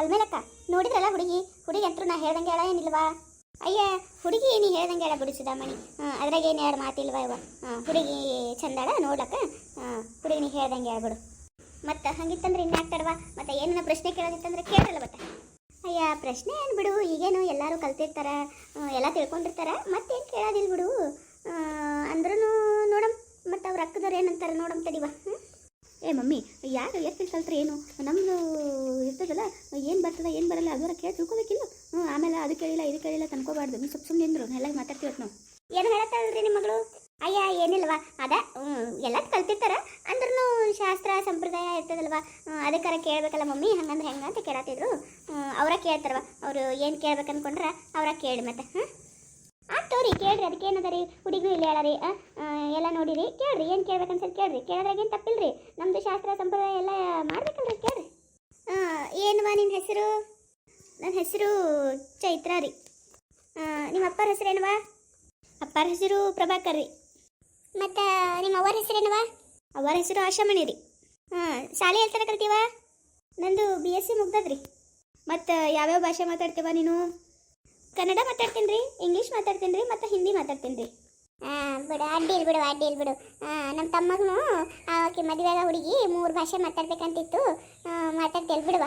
ಅಲ್ಮೇಲಕ್ಕ ನೋಡಿದ್ರಲ್ಲ ಹುಡುಗಿ? ಹುಡುಗಿ ಅಂತೂ ನಾ ಹೇಳ್ದಂಗೆ ಹೇಳ ಏನಿಲ್ವಾ? ಅಯ್ಯ, ಹುಡುಗಿ ನೀ ಹೇಳ್ದಂಗೆ ಹೇಳ ಬಿಡು ಸುಧಾಮಣಿ. ಅದ್ರಾಗ ಏನು ಎರಡು ಮಾತಿಲ್ವಾ ಇವ? ಹುಡುಗಿ ಚಂದಾಳ, ನೋಡ್ಲಕ್ಕ? ಹುಡುಗಿ ನೀ ಹೇಳ್ದಂಗೆ ಹೇಳ್ಬಿಡು. ಮತ್ತೆ ಹಂಗಿತ್ತಂದ್ರೆ ಇನ್ನಾಗ್ತಾರವಾ ಮತ್ತೆ ಏನನ್ನ ಪ್ರಶ್ನೆ ಕೇಳೋದಿತ್ತಂದ್ರೆ ಕೇಳಲ್ಲ ಮತ್ತೆ. ಅಯ್ಯ, ಪ್ರಶ್ನೆ ಏನು ಬಿಡು? ಈಗೇನು ಎಲ್ಲರೂ ಕಲ್ತಿರ್ತಾರ. ಎಲ್ಲ ತಿಳ್ಕೊಂಡಿರ್ತಾರ. ಮತ್ತೇನು ಕೇಳೋದಿಲ್ಲ ಬಿಡು? ಅಂದ್ರೂ ನೋಡಮ್. ಮತ್ತು ಅವ್ರ ಅಕ್ಕದವ್ರು ಏನಂತಾರೆ ನೋಡಮ್ ತಡಿವಾ. ಹ್ಞೂ ಏ ಮಮ್ಮಿ, ಯಾರು ಎಷ್ಟು ಕಲ್ತ್ರೆ ಏನು? ನಮ್ಮದು ಇರ್ತದಲ್ಲ, ಏನು ಬರ್ತದ, ಏನು ಬರಲ್ಲ ಅದರ ಕೇಳಿ ತಿಳ್ಕೊಬೇಕಿಲ್ಲ. ಹ್ಞೂ ಆಮೇಲೆ ಅದು ಕೇಳಿಲ್ಲ, ಇದು ಕೇಳಿಲ್ಲ ತಂದ್ಕೋಬಾರ್ದು ನೀವು ಸ್ವಲ್ಪ ಸುಮ್ಮನೆ ಅಂದರು ಎಲ್ಲ ಮಾತಾಡ್ತೀವತ್ತು ನಾವು ಏನು ಹೇಳತ್ತಲ್ರಿ ನಿಮ್ಮ ಮಗಳು? ಅಯ್ಯ, ಏನಿಲ್ವ? ಅದ ಎಲ್ಲ ಕಲ್ತಿರ್ತಾರ. ಅಂದ್ರೂ ಶಾಸ್ತ್ರ, ಸಂಪ್ರದಾಯ ಇರ್ತದಲ್ವ? ಅದಕ್ಕಾರ ಕೇಳಬೇಕಲ್ಲ ಮಮ್ಮಿ, ಹಂಗಂದ್ರೆ ಹೆಂಗೆ ಅಂತ ಕೇಳತ್ತಿದ್ರು ಅವರ ಕೇಳ್ತಾರವ ಅವರು ಏನು ಕೇಳ್ಬೇಕು ಅಂದ್ಕೊಂಡ್ರೆ ಅವರ ಕೇಳಿ ಮತ್ತೆ ಹಾಂ ಅದಕ್ಕೆ ಏನದ ರೀ ಹುಡುಗಿ ಇಲ್ಲಿ ಹೇಳರಿ ಎಲ್ಲ ನೋಡಿರಿ ಕೇಳ್ರಿ ಏನು ಕೇಳ್ಬೇಕನ್ಸಲ್ ಕೇಳ್ರಿ ಕೇಳೋದ್ರಾಗ ಏನು ತಪ್ಪಿಲ್ರಿ? ನಮ್ದು ಶಾಸ್ತ್ರ ಸಂಪ್ರದಾಯ ಎಲ್ಲ ಮಾಡ್ಬೇಕಲ್ರಿ ಕೇಳ್ರಿ. ಏನುವಾ ನಿಮ್ಮ ಹೆಸರು? ನನ್ನ ಹೆಸರು ಚೈತ್ರ ರೀ. ನಿಮ್ಮ ಅಪ್ಪರ ಹೆಸರೇನವಾ ಅಪ್ಪರ ಹೆಸರು ಪ್ರಭಾಕರ್ ರೀ. ಮತ್ತು ನಿಮ್ಮ ಹೆಸರು ಹೆಸರೇನವಾ ಅವರ ಹೆಸರು ಆಶಾಮಣಿ ರೀ. ಹಾಂ ಶಾಲೆ ಹೇಳ್ತಾರ ಕಲ್ತೀವ? ನಂದು ಬಿ ಎಸ್ ಸಿ ಮುಗ್ದದ್ರಿ. ಮತ್ತು ಯಾವ್ಯಾವ ಭಾಷೆ ಮಾತಾಡ್ತೀವ ನೀನು? ಕನ್ನಡ ಮಾತಾಡ್ತೀನಿ ರೀ ಇಂಗ್ಲೀಷ್ ಮಾತಾಡ್ತೀನಿ ರೀ ಮತ್ತು ಹಿಂದಿ ಮಾತಾಡ್ತೀನಿ ರೀ ಬಿಡು ಅಡ್ಡಿಲ್ ಬಿಡು. ಅಡ್ಡಿಲ್ ಬಿಡು ನಮ್ಮ ತಮ್ಮಗೂ ಆಕೆ ಮದುವೆಗ ಹುಡುಗಿ ಮೂರು ಭಾಷೆ ಮಾತಾಡ್ಬೇಕಂತಿತ್ತು. ಮಾತಾಡ್ತೇವೆ ಬಿಡುವ.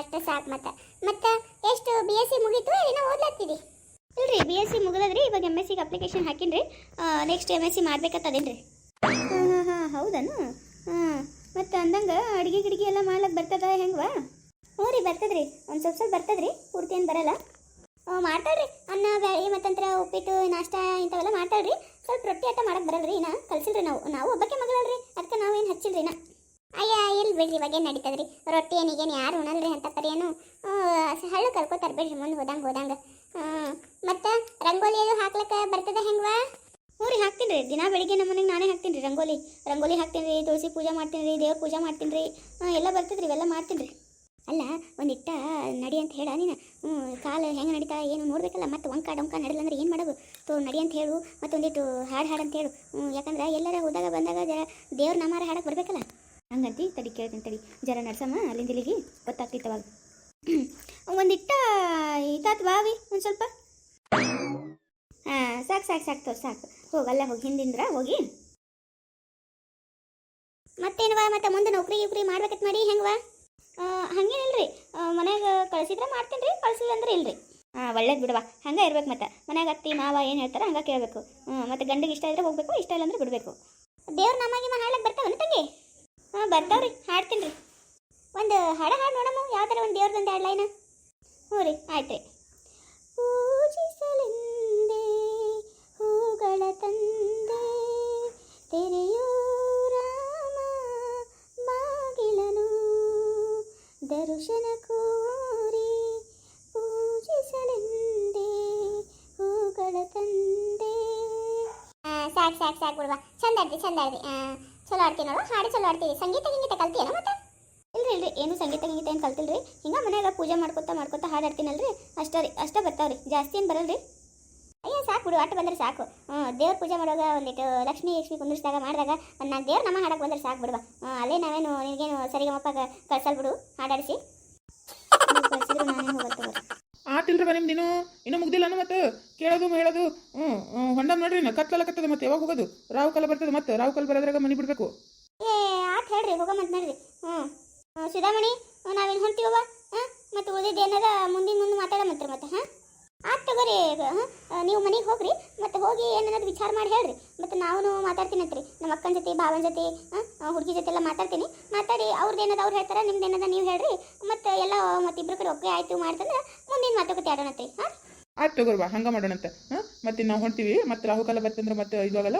ಅಷ್ಟೇ ಸಾಕು ಮತ್ತೆ. ಮತ್ತು ಎಷ್ಟು ಬಿ ಎಸ್ ಸಿ ಮುಗೀತು ಏನೋ ಇಲ್ಲ ಇಲ್ರಿ ಬಿ ಎಸ್ ಸಿ ಮುಗಿದ್ರಿ ಇವಾಗ ಎಂ ಎಸ್ ಸಿಗೆ ಅಪ್ಲಿಕೇಶನ್ ಹಾಕಿನ್ರಿ. ನೆಕ್ಸ್ಟ್ ಎಂ ಎಸ್ ಸಿ ಮಾಡ್ಬೇಕತ್ತದೇನ್ರಿ ಹಾಂ ಹಾಂ ಹಾಂ ಹೌದನು? ಹಾಂ ಮತ್ತು ಅಂದಂಗೆ ಅಡುಗೆ ಗಿಡಿಗೆ ಎಲ್ಲ ಮಾಡ್ಲಕ್ಕೆ ಬರ್ತದ ಹೆಂಗ್ವಾ? ಹ್ಞೂ ರೀ ಬರ್ತದ್ರಿ. ಒಂದು ಸ್ವಲ್ಪ ಸ್ವಲ್ಪ ಬರ್ತದ್ರಿ ಪೂರ್ತಿ ಏನು ಬರಲ್ಲ. ಮಾಡ್ತಾಳ್ರಿ. ಅನ್ನ, ಬ್ಯಾಳಿ ಮತ್ತಂತ್ರ ಉಪ್ಪಿಟ್ಟು, ನಾಷ್ಟ ಇಂಥವೆಲ್ಲ ಮಾಡ್ತಾಳ್ರಿ. ಸ್ವಲ್ಪ ರೊಟ್ಟಿ ಆಟ ಮಾಡಕ್ ಬರಲ್ರಿ ನಾ ಕಲ್ಸಿಲ್ರಿ ನಾವು. ನಾವು ಒಬ್ಬಕ್ಕೆ ಮಗಳಲ್ರಿ. ಅದಕ್ಕೆ ನಾವೇನು ಹಚ್ಚಿಲ್ರಿ ನಾ ಅಯ್ಯ ಇಲ್ಲಿ ಬಿಡ್ರಿ, ಇವಾಗ ಏನು ನಡೀತದ್ರಿ? ರೊಟ್ಟಿ ಏನಿಗೇನು ಯಾರು ಉಣಲ್ರಿ ಅಂತ ಪರಿಯೇನು. ಹಳ್ಳು ಕಲ್ಕೋತಾರೆ ಬಿಡ್ರಿ ಮುಂದೆ ಹೋದಂಗೆ ಹೋದಂಗೆ. ಮತ್ತು ರಂಗೋಲಿ ಅದು ಹಾಕ್ಲಕ್ಕ ಬರ್ತದ ಹೆಂಗ್ವಾ? ಹ್ಞೂ ರೀ, ಹಾಕ್ತೀನಿ ರೀ. ದಿನ ಬೆಳಿಗ್ಗೆ ನಮ್ಮ ಮನೆಗೆ ನಾನೇ ಹಾಕ್ತೀನಿ ರೀ ರಂಗೋಲಿ. ರಂಗೋಲಿ ಹಾಕ್ತೀನಿ ರೀ, ತುಳಸಿ ಪೂಜೆ ಮಾಡ್ತೀನಿ ರೀ, ದೇವ್ರ ಪೂಜೆ ಮಾಡ್ತೀನಿ ರೀ. ಎಲ್ಲ ಬರ್ತದ್ರಿ, ಇವೆಲ್ಲ ಮಾಡ್ತೀನಿ ರೀ. ಅಲ್ಲ ಒಂದಿಟ್ಟ ನಡಿ ಅಂತ ಹೇಳ ನೀನು. ಹ್ಞೂ ಕಾಲು ಹೆಂಗೆ ನಡೀತಾ ಏನು ನೋಡ್ಬೇಕಲ್ಲ ಮತ್ತೆ ಒಂಕ ಡೊಂಕ ನಡಿಲ್ಲ ಅಂದ್ರೆ ಏನು ಮಾಡೋದು? ತೋ ನಡಿ ಅಂತ ಹೇಳು ಮತ್ತೆ ಒಂದಿಟ್ಟು ಹಾಡು ಹಾಡು ಅಂತ ಹೇಳು. ಹ್ಞೂ ಯಾಕಂದ್ರೆ ಎಲ್ಲರ ಹೋದಾಗ ಬಂದಾಗ ಜರ ದೇವ್ರ ನಮಾರ ಹಾಡಕ್ಕೆ ಬರಬೇಕಲ್ಲ. ಹಂಗಂತಿ ತಡಿ ಕೇಳ್ತೀನಿ ತಡಿ. ಜರ ನಡ್ಸಮ್ಮ ಅಲ್ಲಿಂದ ಇಲ್ಲಿಗೆ ಗೊತ್ತಾಗ್ತಿತ್ತು ಅವಾಗ. ಒಂದಿಟ್ಟ ಇದಾತ್ ಬಾವಿ ಒಂದು ಸ್ವಲ್ಪ. ಹಾಂ ಸಾಕು ಸಾಕು ಸಾಕು ತೋ ಸಾಕು. ಹೋಗಲ್ಲ ಹೋಗಿ ಹಿಂದಿಂದ್ರ ಹೋಗಿ. ಮತ್ತೇನವ ಮತ್ತೆ ಮುಂದೆ ನೌಕರಿ ಗಿಕ್ರಿ ಮಾಡ್ಬೇಕತ್ ಮಾಡಿ ಹೆಂಗವಾ ಹಂಗೇನಿಲ್ರಿ ಮನ್ಯಾಗ ಕಳ್ಸಿದ್ರೆ ಮಾಡ್ತೀನಿ ರೀ, ಕಳ್ಸಿಲ್ಲ ಅಂದ್ರೆ ಇಲ್ರಿ. ಹಾಂ ಒಳ್ಳೇದು ಬಿಡವಾ ಹಂಗೆ ಇರ್ಬೇಕು ಮತ್ತೆ. ಮನ್ಯಾಗ ಅತ್ತಿ, ಮಾವ ಏನು ಹೇಳ್ತಾರೆ ಹಂಗೆ ಕೇಳಬೇಕು. ಮತ್ತೆ ಗಂಡಿಗೆ ಇಷ್ಟ ಇದ್ರೆ ಹೋಗ್ಬೇಕು, ಇಷ್ಟ ಇಲ್ಲ ಅಂದ್ರೆ ಬಿಡಬೇಕು. ದೇವ್ರ ನಮಗೆ ಹಾಡಕ್ಕೆ ಬರ್ತಾವನು ತಂಗಿ? ಹಾಂ ಬರ್ತಾವ್ರಿ, ಹಾಡ್ತೀನಿ ರೀ. ಒಂದು ಹಾಡ ಹಾಡು ನೋಡಮ್ಮ ಥರ ಒಂದು ದೇವ್ರದೊಂದು ಹಾಡ್ಲೈನ ಲೈನ ಹ್ಞೂ ರೀ ಆಯ್ತು ರೀ ದರ್ಶನ ಕೋರಿ ಪೂಜಿಸಲೆಂದೇ, ಹೂಗಳ ತಂದೆ. ಸಾಕು ಸಾಕು ಸಾಕು ಬಿಡುವ ಚಂದ ಆಡ್ತಿ ಚಂದ ಆಡ್ತಿ. ಚಲೋ ಆಡ್ತೀನಿ ನೋಡು. ಹಾಡು ಚಲೋ ಆಡ್ತೀವಿ ಸಂಗೀತ, ಗಿಂಗೀತ ಕಲ್ತೀಯನ ಮತ್ತೆ? ಇಲ್ರಿ ಇಲ್ರಿ. ಏನು ಸಂಗೀತ ಗೀತ ಏನು ಕಲ್ತಿಲ್ರಿ. ಹಿಂಗೆ ಮನೆಯಾಗ ಪೂಜೆ ಮಾಡ್ಕೊತ ಮಾಡ್ಕೊತ ಹಾಡು ಆಡ್ತೀನಲ್ರಿ ಅಷ್ಟೇ ರೀ, ಅಷ್ಟೇ ಬರ್ತಾವ್ರಿ. ಜಾಸ್ತಿ ಏನು ಬರಲ್ರಿ? ಅಯ್ಯ ಸಾಕು ಬಿಡು ಅಟ್ಟು ಬಂದರೆ ಸಾಕು. ಹ್ಞೂ ದೇವ್ರ ಪೂಜೆ ಮಾಡುವಾಗ ಒಂದಿಟ್ಟು ಲಕ್ಷ್ಮೀ ಲಕ್ಷ್ಮಿ ಕುಂದಿರಿಸಿದಾಗ ಮಾಡಿದಾಗ ನಾನು ದೇವ್ರ ನಮ್ಮ ಹಾಡಕ್ಕೆ ಬಂದರೆ ಸಾಕು ಬಿಡುವ. ಅಲ್ಲೇ ನಾವೇನು ನಿನಗೇನು ಸರಿಗಮಪ್ಪ ಕಳ್ಸಲ್ ಬಿಡು ಹಾಡಾಡಿಸಿ. ಆತಿಲ್ರವ ನಿಮ್ದಿನ್ನು. ಇನ್ನೂ ಮುಗ್ದಿಲ್ಲನು ಮತ್ತೆ. ಕೇಳೋದು ಹೇಳೋದು. ಹ್ಞೂ ಹೊಂಡ ನೋಡ್ರಿ ನಾ ಕತ್ಲಕತ್ತದ ಮತ್ತೆ. ಯಾವಾಗ ಹೋಗೋದು? ರಾವು ಕಾಲ ಬರ್ತದೆ ಮತ್ತೆ. ರಾವು ಕಾಲ ಬರೋದ್ರಾಗ ಮನೆ ಬಿಡಬೇಕು. ಏ ಆತ್ ಹೇಳ್ರಿ ಹೋಗಮಂತ ನೋಡ್ರಿ. ಹ್ಞೂ ಸುಧಾಮಣಿ ನಾವೇನು ಹೊಂಟಿವ ಹಾಂ ಮತ್ತು ಉಳಿದಿದ್ದು ಏನಾರ ಮುಂದಿನ ಮುಂದೆ ಮಾತಾಡಮಂತ್ರಿ ಮತ್ತೆ ಹಾಂ? ಆತ್ ತಗೋರಿ ಹಾಂ ನೀವು ಮನೆಗೆ ಹೋಗ್ರಿ ಮತ್ತೆ ಹೋಗಿ ಏನಾದ್ರು ವಿಚಾರ ಮಾಡಿ ಹೇಳ್ರಿ. ಮತ್ತು ನಾವು ಮಾತಾಡ್ತೀನಂತ್ರಿ. ನಮ್ಮ ಅಕ್ಕನ ಜೊತೆ ಭಾವನ ಜೊತೆ ಹಾಂ ಹುಡುಗಿ ಜೊತೆ ಎಲ್ಲ ಮಾತಾಡ್ತೀನಿ. ಮಾತಾಡಿ ಅವ್ರದ್ದು ಏನದ ಅವ್ರು ಹೇಳ್ತಾರೆ ನಿಮ್ದು ಏನದ ನೀವು ಹೇಳ್ರಿ. ಮತ್ತೆ ಎಲ್ಲ ಮತ್ತೆ ಇಬ್ರು ಕಡೆ ಒಪ್ಪಿಗೆ ಆಯ್ತು ಮಾಡ್ತಂದ್ರೆ ಮುಂದಿನ ಮಾತುಕತೆ ಆಡೋಣತ್ರಿ ಹಾಂ? ಆಯ್ತು ತಗೋರ್ವಾ ಹಂಗೆ ಮಾಡೋಣಂತ ಹಾಂ ಮತ್ತೆ ನಾವು ಹೊಂಟಿವಿ ಮತ್ತೆ ರಾಹುಕಾಲ ಬರ್ತಂದ್ರೆ ಮತ್ತೆ ಇದಾಗಲ್ಲ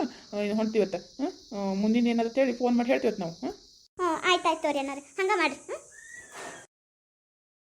ಹೊಂಟಿವತ್ತ ಹಾಂ ಮುಂದಿನ ಏನಾದ್ರು ಹೇಳಿ ಫೋನ್ ಮಾಡಿ ಹೇಳ್ತೀವತ್ತು ನಾವು ಹಾಂ ಆಯ್ತು ಆಯ್ತು ತೋರಿ ಏನಾರು ಹಂಗೆ ಮಾಡಿರಿ ಹ್ಞೂ